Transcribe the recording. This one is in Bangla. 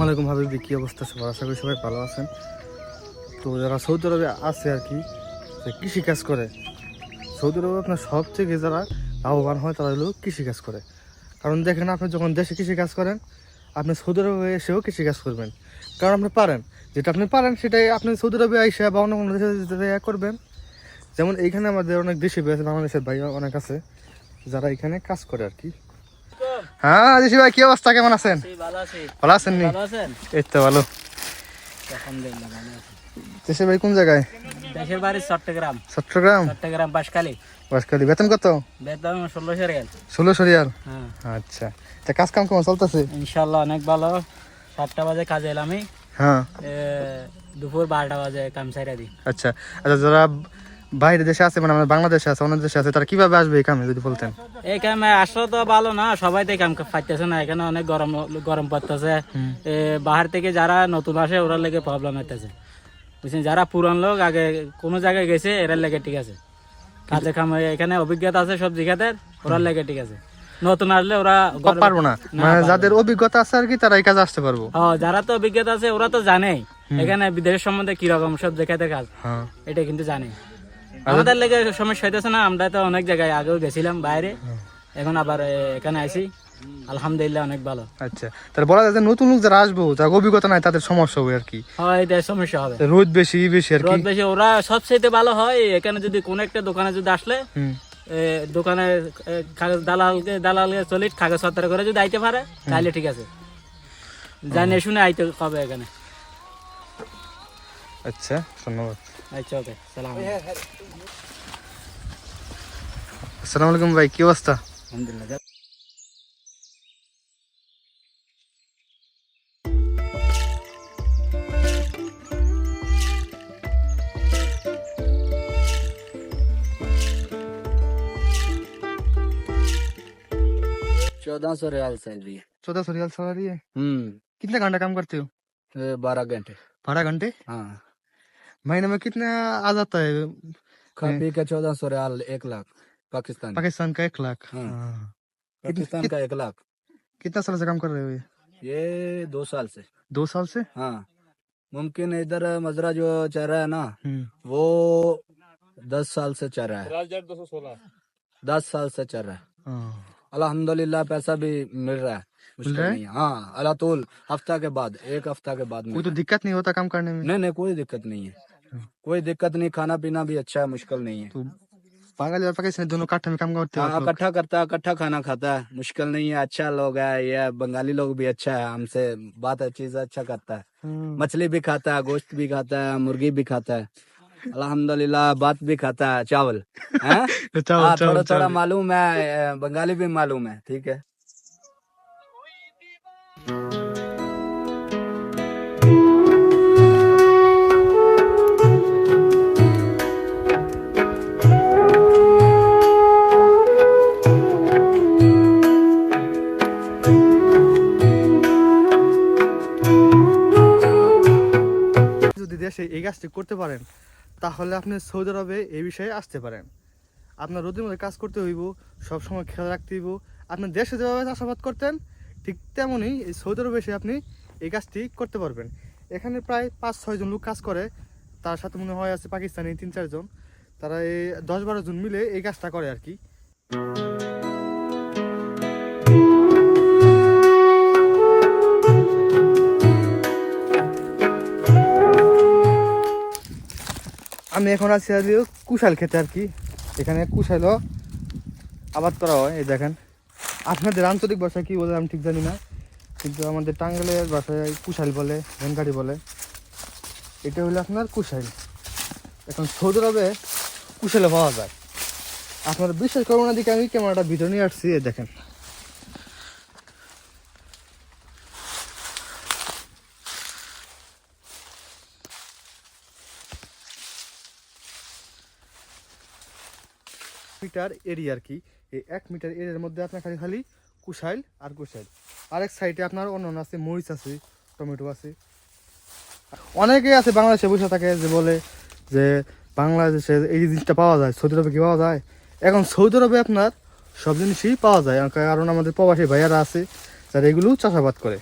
আসসালামু আলাইকুম হাবিবি, কী অবস্থা সবার? আশা করি সবাই ভালো আছেন। তো যারা সৌদি আরবে আছে আর কি, যে কৃষিকাজ করে, সৌদি আরবে আপনার সব থেকে যারা লাভবান হয় তারা হলো কৃষিকাজ করে। কারণ দেখেন আপনি যখন দেশে কৃষিকাজ করেন, আপনি সৌদি আরবে এসেও কৃষিকাজ করবেন। কারণ আপনি পারেন, যেটা আপনি পারেন সেটাই আপনি সৌদি আরবে আইসা বা অন্য কোনো দেশে করবেন। যেমন এইখানে আমাদের অনেক দেশি ভাই আছে, বাংলাদেশের ভাই অনেক আছে, যারা এখানে কাজ করে আর কি। হ্যাঁ দেশি ভাই কি অবস্থা? কেমন আছেন? ভালো আছেন নি? এই তো ভালো। দেশের ভাই কোন জায়গায়? দেশের বাড়ি চট্টগ্রাম। চট্টগ্রাম? চট্টগ্রাম বাসকালী বাসকালি বেতন কত? বেতন ষোলোশো রিয়াল ষোলোশো রিয়াল হ্যাঁ। আচ্ছা। তা কাজ কাম কেমন চলতেছে? ইনশাল্লাহ অনেক ভালো। সাতটা বাজে কাজে এলাম হ্যাঁ। দুপুর বারোটা বাজে কাম সাইরা দিই। আচ্ছা। আচ্ছা যারা বাইরে দেশে আছে মানে আমাদের বাংলাদেশে আছে অন্য দেশে আছে তারা কীভাবে আসবে এই কামে যদি বলতেন? এই কামে আসলে তো ভালো না সবাই তো কাম পাইতেছে না এখানে অনেক গরম গরম পড়তেছে। বাহার থেকে যারা নতুন আসে ওরা লেগে প্রবলেম হইতেছে। বুঝছেন যারা পুরান লোক আগে কোনো জায়গায় গেছে এরা লেগে ঠিক আছে। কাজে কামে এখানে অভিজ্ঞতা আছে সব জায়গাতে ওরা লেগে ঠিক আছে। নতুন আসলে ওরা পারব না। মানে যাদের অভিজ্ঞতা আছে আর কি তারা এই কাজে আসতে পারব। যারা তো অভিজ্ঞতা আছে ওরা তো জানেই। এখানে বিদেশের সম্বন্ধে কীরকম সব জায়গাতে কাজ হ্যাঁ। এটা কিন্তু জানে আমাদের লেগে সমস্যা হইতেছে না আমরা তো অনেক জায়গায় আগেও গেছিলাম বাইরে। এখন আবার এখানে আইছি। আলহামদুলিল্লাহ অনেক ভালো। আচ্ছা তাহলে বলা যায় নতুন লোক যারা আসব যার অভিজ্ঞতা নাই তাদের সমস্যা হবে আর কি। হয় এটা সমস্যা হবে। রোদ বেশি বেশি আর কি। রোদ বেশি ওরা সবচেয়ে ভালো হয় এখানে যদি কোন একটা দোকানে যদি আসলে দোকানে দালালকে দালালকে চলি কাগজ পত্র করে যদি আইতে পারে তাহলে ঠিক আছে। জানিয়ে শুনে আইতে হবে এখানে। আচ্ছা ধন্যবাদ আচ্ছা ওকে সালাম আসসালামু আলাইকুম ভাই কি অবস্থা আলহামদুলিল্লাহ चौदह सौ रियाल सैलरी है चौदह सौ रियाल सैलरी है हम्म कितने घंटा काम करते हो ये बारह घंटे बारह घंटे हाँ महीने में कितना आ जाता है? खा पी के चौदह सौ रियाल एक लाख पाकिस्तान। पाकिस्तान का एक लाख? हाँ। हाँ। पाकिस्तान का एक लाख। कितना साल से काम कर रहे हो ये? ये दो साल से। दो साल से? हाँ। मुमकिन इधर मजरा जो चल रहा है ना हम्म। वो दस साल से चल रहा है। दस साल से चल रहा है। हाँ। अल्हम्दुलिल्लाह पैसा भी मिल रहा है। रहा है? हाँ। अला तोल हफ़्ता के बाद एक हफ़्ता के बाद कोई तो दिक्कत नहीं होता काम करने में? नहीं नहीं कोई दिक्कत नहीं है। कोई दिक्कत नहीं खाना पीना भी अच्छा है मुश्किल नहीं है तो बांग्लादेश और पाकिस्तान दोनों काठा में काम करते हो हाँ? इकट्ठा करता है इकट्ठा खाना खाता है मुश्किल नहीं है अच्छा लोग है ये बंगाली लोग भी अच्छा है हमसे बात चीज़ अच्छा करता है हम्म। मछली भी खाता है गोश्त भी खाता है मुर्गी भी खाता है अल्हम्दुलिल्लाह बात भी खाता है चावल हैं? चावल हाँ, थोड़ा थोड़ा मालूम है बंगाली भी मालूम है ठीक है দেশে এই কাজটি করতে পারেন, তাহলে আপনি সৌদি আরবে এই বিষয়ে আসতে পারেন। আপনার রোদের মধ্যে কাজ করতে হইব সবসময় খেয়াল রাখতে হইব। আপনি দেশে যেভাবে চাষাবাদ করতেন, ঠিক তেমনই এই সৌদি আরবে এসে আপনি এই কাজটি করতে পারবেন। এখানে প্রায় পাঁচ ছয়জন লোক কাজ করে, তার সাথে মনে হয় আছে পাকিস্তানি তিন চারজন তারা এই দশ, বারো জন মিলে এই কাজটা করে আর কি। আমি এখন আছি আর কুশাল খেতে আর কি। এখানে কুশালও আবাদ করা হয়, এই দেখেন। আপনাদের আঞ্চলিক ভাষা কি বলে আমি ঠিক জানি না, কিন্তু আমাদের টাঙ্গাইলের ভাষায় কুশাল বলে ভেনকাটি বলে। এটা হলো আপনার কুশাল। এখন সৌদি আরবে কুশালে পাওয়া যায়। আপনার বিশ্বাস করব না দিকে আমি ক্যামেরাটা ভিতরে নিয়ে আসছি দেখেন। মিটার এরিয়া আর কি। এই এক মিটার এরিয়ার মধ্যে আপনার খালি খালি কুশাইল আর কুশাইল আরেক সাইডে আপনার অন্য আছে, মরিচ আছে, টমেটো আছে। অনেকেই আছে বাংলাদেশে বসে থাকে যে বলে যে বাংলাদেশে এই জিনিসটা পাওয়া যায়, সৌদি আরবে কি পাওয়া যায়? এখন সৌদি আরবে আপনার সব জিনিসই পাওয়া যায়। কারণ আমাদের প্রবাসী ভাইয়ারা আছে, যারা এগুলো চাষাবাদ করে।